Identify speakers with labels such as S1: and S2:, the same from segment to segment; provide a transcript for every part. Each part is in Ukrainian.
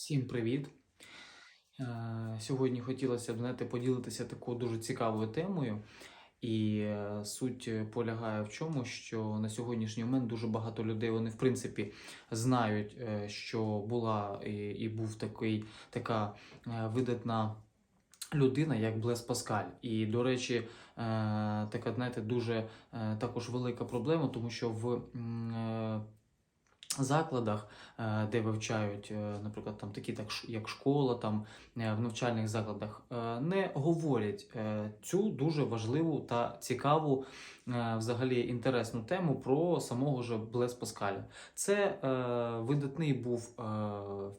S1: Всім привіт! Е, Сьогодні хотілося б знаєте, поділитися такою дуже цікавою темою. І е, суть полягає в чому, що на сьогоднішній момент дуже багато людей вони в принципі знають, е, що була і, і був такий така видатна людина, як Блес Паскаль. І, до речі, така, знаєте, дуже також велика проблема, тому що в закладах, е, де вивчають, е, наприклад, там такі так як школа, там е, в навчальних закладах, не говорять цю дуже важливу та цікаву, взагалі інтересну тему про самого ж Блес Паскаля. Це е, видатний був е,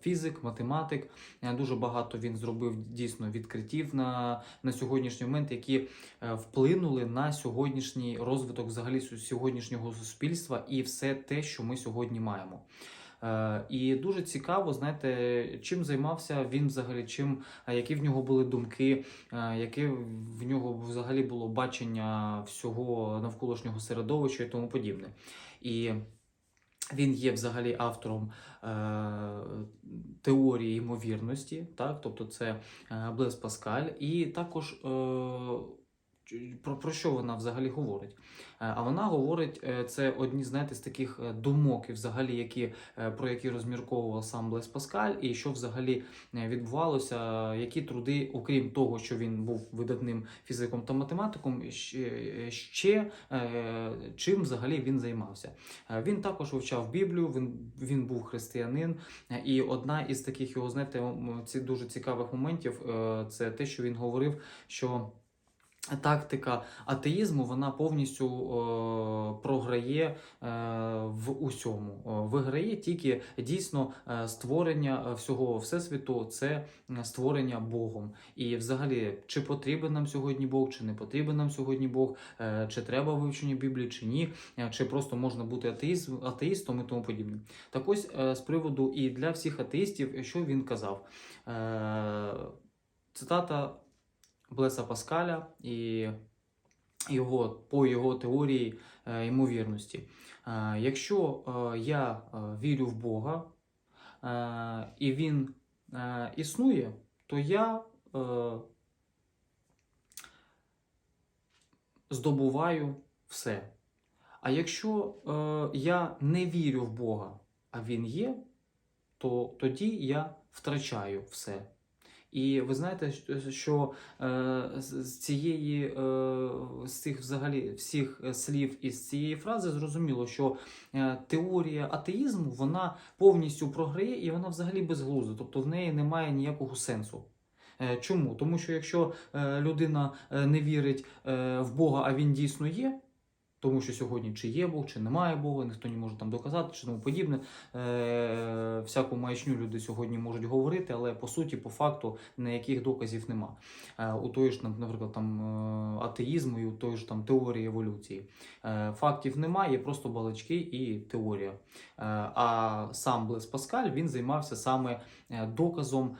S1: фізик, математик. Е, Дуже багато він зробив дійсно відкриттів на, на сьогоднішній момент, які е, вплинули на сьогоднішній розвиток взагалі сьогоднішнього суспільства і все те, що ми сьогодні маємо. Е, І дуже цікаво, знаєте, чим займався він взагалі, чим, е, які в нього були думки, е, яке в нього взагалі було бачення всього навколишнього середовища і тому подібне. І він є взагалі автором е, теорії ймовірності, так? тобто це Блес Паскаль, і також е, про, про що вона взагалі говорить? Е, А вона говорить, е, це одні знаєте, з таких е, думок, взагалі, які, про які розмірковував сам Блес Паскаль, і що взагалі відбувалося, які труди, окрім того, що він був видатним фізиком та математиком, ще, ще чим взагалі він займався. Він також вивчав Біблію, він, він був християнин. І одна із таких його, знаєте, дуже цікавих моментів це те, що він говорив, що. Тактика атеїзму вона повністю е, програє е, в усьому. Е, Виграє тільки дійсно е, створення е, всього всесвіту, це створення Богом. І взагалі, чи потрібен нам сьогодні Бог, чи не потрібен нам сьогодні Бог, е, чи треба вивчення Біблії, чи ні, чи просто можна бути атеїзм, атеїстом і тому подібне. Так ось е, з приводу і для всіх атеїстів, що він казав. Е, Цитата Блеса Паскаля і його, по його теорії е, ймовірності. Е, якщо е, я вірю в Бога і він існує, то я здобуваю все. А якщо я не вірю в Бога, а він є, то тоді я втрачаю все. І ви знаєте, що- що е, з цієї е, з цих взагалі всіх е, слів із цієї фрази зрозуміло, що е, теорія атеїзму вона повністю програє і вона взагалі безглузда, тобто в неї немає ніякого сенсу. Е, Чому? Тому що якщо е, людина е, не вірить е, в Бога, а він дійсно є. Тому що сьогодні чи є Бог, чи немає Бога, ніхто не може там доказати, чи тому подібне. Е, всяку маячню люди сьогодні можуть говорити, але по суті, по факту, ніяких доказів нема. Е, у тої ж, наприклад, там е, атеїзму і у тої ж там теорії еволюції. Е, фактів немає, є просто балачки і теорія. Е, а сам Блес Паскаль він займався саме е, доказом,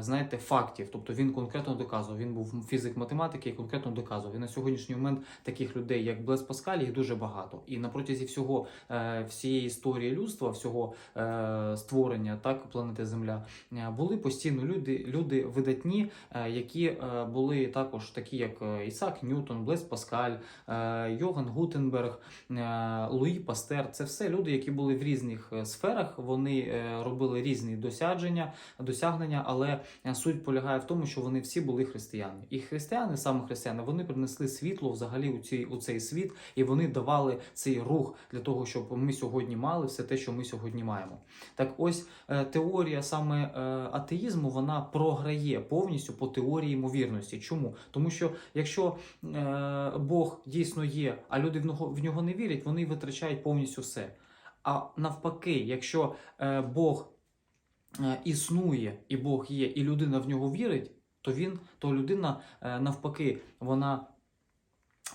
S1: знаєте, фактів. Тобто він конкретно доказував. Він був фізик математики і конкретно доказував. І на сьогоднішній момент таких людей, як Блес Паскаль, їх дуже багато. І на протязі всього е, всієї історії людства, всього е, створення так планети Земля, е, були постійно люди, люди видатні, е, які е, були також такі, як е, Ісаак Ньютон, Блес Паскаль, е, Йоган Гутенберг, е, Луї Пастер. Це все люди, які були в різних е, сферах. Вони е, робили різні досядження, досягнення, але е, суть полягає в тому, що вони всі були християни. І християни, саме християни, вони принесли світло взагалі у цей, у цей світ, і вони давали цей рух для того, щоб ми сьогодні мали все те, що ми сьогодні маємо. Так ось е, теорія саме е, атеїзму вона програє повністю по теорії ймовірності. Чому? Тому що якщо Бог дійсно є, а люди в нього, не вірять, вони витрачають повністю все. А навпаки, якщо Бог існує і Бог є, і людина в нього вірить, то він, то людина е, навпаки, вона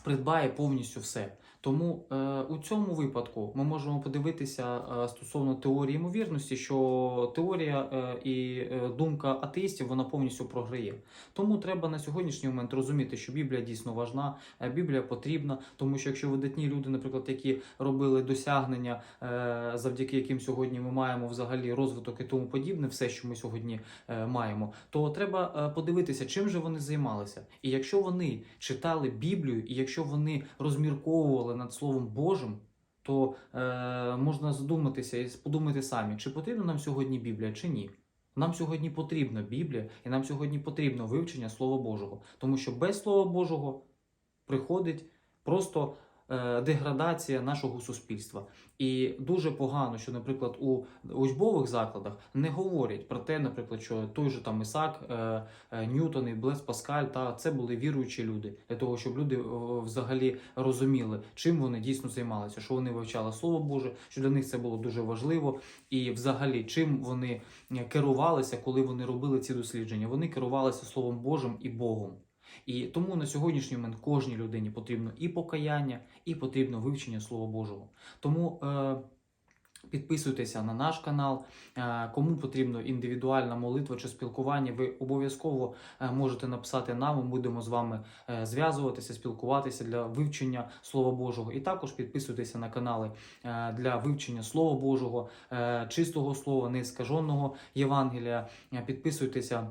S1: придбає повністю все. Тому е, у цьому випадку ми можемо подивитися е, стосовно теорії ймовірності, що теорія е, і е, думка атеїстів вона повністю програє. Тому треба на сьогоднішній момент розуміти, що Біблія дійсно важна, е, Біблія потрібна, тому що якщо видатні люди, наприклад, які робили досягнення, е, завдяки яким сьогодні ми маємо взагалі розвиток і тому подібне, все, що ми сьогодні е, маємо, то треба е, подивитися, чим же вони займалися. І якщо вони читали Біблію, і якщо вони розмірковували над Словом Божим, то е, можна задуматися і подумати самі, чи потрібна нам сьогодні Біблія, чи ні. Нам сьогодні потрібна Біблія, і нам сьогодні потрібно вивчення Слова Божого, тому що без Слова Божого приходить просто деградація нашого суспільства. І дуже погано, що, наприклад, у учбових закладах не говорять про те, наприклад, що той же там Ісак, е, е, Ньютон і Блес Паскаль, та це були віруючі люди, для того, щоб люди е, взагалі розуміли, чим вони дійсно займалися, що вони вивчали Слово Боже, що для них це було дуже важливо, і взагалі чим вони е, керувалися, коли вони робили ці дослідження. Вони керувалися Словом Божим і Богом. І тому на сьогоднішній момент кожній людині потрібно і покаяння, і потрібно вивчення Слова Божого. Тому е, підписуйтеся на наш канал. Е, кому потрібна індивідуальна молитва чи спілкування, ви обов'язково е, можете написати нам. Ми будемо з вами е, зв'язуватися, спілкуватися для вивчення Слова Божого. І також підписуйтеся на канали е, для вивчення Слова Божого, чистого слова, неіскаженого Євангелія. Підписуйтеся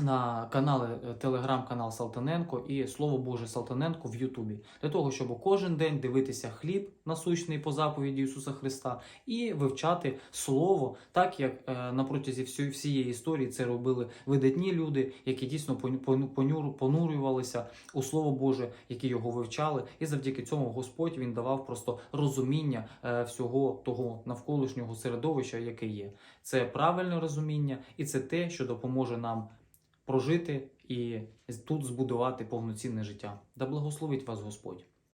S1: на канали е, телеграм-канал Салтаненко і Слово Боже Салтаненко в Ютубі для того, щоб кожен день дивитися хліб насущний по заповіді Ісуса Христа і вивчати Слово, так як е, на протязі всю- всієї історії це робили видатні люди, які дійсно понурювалися у Слово Боже, які його вивчали, і завдяки цьому Господь він давав просто розуміння е, всього того навколишнього середовища, яке є. Це правильне розуміння, і це те, що допоможе нам прожити і тут збудувати повноцінне життя. Да благословить вас Господь.